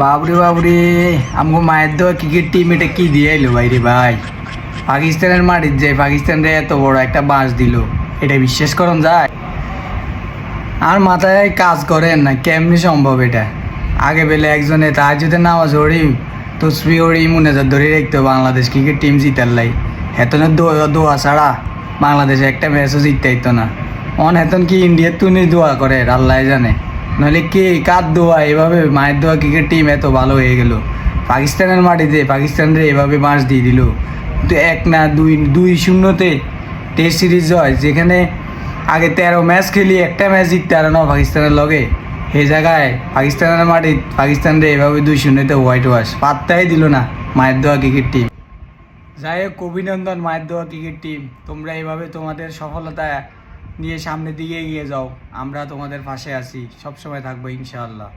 বাবরে বাবরে, আমগো মায়ের দেওয়া ক্রিকেট টিম এটা কি দিয়ে এলো ভাই রে ভাই? পাকিস্তানের মাটির যে পাকিস্তানরে এত বড় একটা বাঁশ দিল, এটা বিশ্বাস করুন যায়? আর মাথায় কাজ করেন না, কেমনি সম্ভব এটা? আগে বেলে একজনে তার যদি নামাজ ওড়ি তসবি ওড়ি মুনেজার ধরে রাখতো বাংলাদেশ ক্রিকেট টিম জিতার লাই। হেতনের দোয়া দোয়া ছাড়া বাংলাদেশে একটা ম্যাচও জিততে না। অন হেতন কি ইন্ডিয়ার তুনি দোয়া করে আল্লাহ জানে। নইলে কে কার দোয়া? এভাবে মায়ের দোয়া ক্রিকেট টিম এত ভালো হয়ে গেল। পাকিস্তানের মাটিতে, পাকিস্তানরে এভাবে মাস দিয়ে দিল। কিন্তু এক না দুই দুই শূন্যতে টেস্ট সিরিজ হয়, যেখানে আগে তেরো ম্যাচ খেলি, একটা ম্যাচ জিততে আর না পাকিস্তানের লগে। সে জায়গায় পাকিস্তানের মাটি, পাকিস্তানরে এভাবে দুই শূন্যতে হোয়াইট ওয়াশ পাত্তাই দিল না মায়ের দোয়া ক্রিকেট টিম যাই হোক, অভিনন্দন মায়ের দোয়া ক্রিকেট টিম তোমরা এভাবে তোমাদের সফলতা নিয়ে সামনের দিকে এগিয়ে যাও। আমরা তোমাদের পাশে আছি। সবসময় থাকব ইনশাআল্লাহ।